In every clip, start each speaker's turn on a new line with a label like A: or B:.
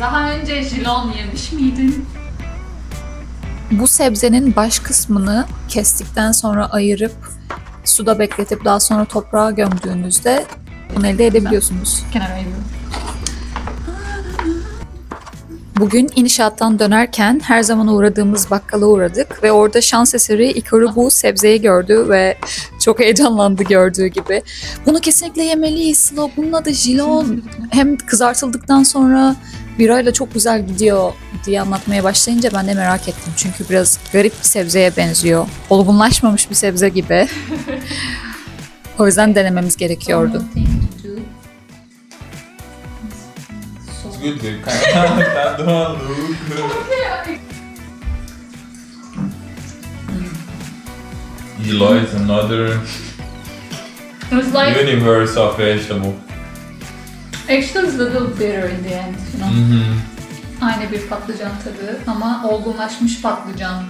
A: Daha önce jilon yemiş miydin?
B: Bu sebzenin baş kısmını kestikten sonra ayırıp suda bekletip daha sonra toprağa gömdüğünüzde bunu elde edebiliyorsunuz.
A: Kenara ayırıyorum.
B: Bugün inşaattan dönerken her zaman uğradığımız bakkala uğradık ve orada şans eseri Ikaru bu sebzeyi gördü ve çok heyecanlandı gördüğü gibi. Bunu kesinlikle yemeliyiz Sıla. Bunun adı jilon. Hem kızartıldıktan sonra birayla çok güzel gidiyor diye anlatmaya başlayınca ben de merak ettim. Çünkü biraz garip bir sebzeye benziyor. Olgunlaşmamış bir sebze gibi. o yüzden denememiz gerekiyordu.
C: Good de tá maluco. Eloy is another
A: like
C: universe of vegetable.
A: actually it's a little bitter in the end, you know.
C: Mhm.
A: Aynı bir patlıcan tadı ama olgunlaşmış patlıcan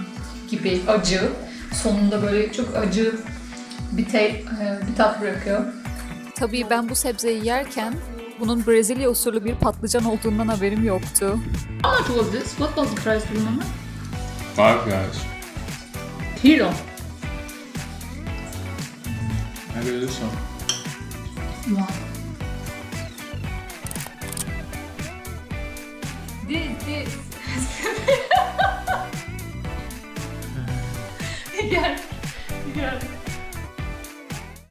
A: gibi acı. Sonunda böyle çok acı bir, te, e, bir tat bırakıyor.
B: Tabii ben bu sebzeyi yerken bunun Brezilya usulü bir patlıcan olduğundan haberim yoktu.
A: How much was this? What was the price do you remember?
C: Five guys.
A: Kilo.
C: Maybe this one.
A: Wow. This, this. Hmm. Gel.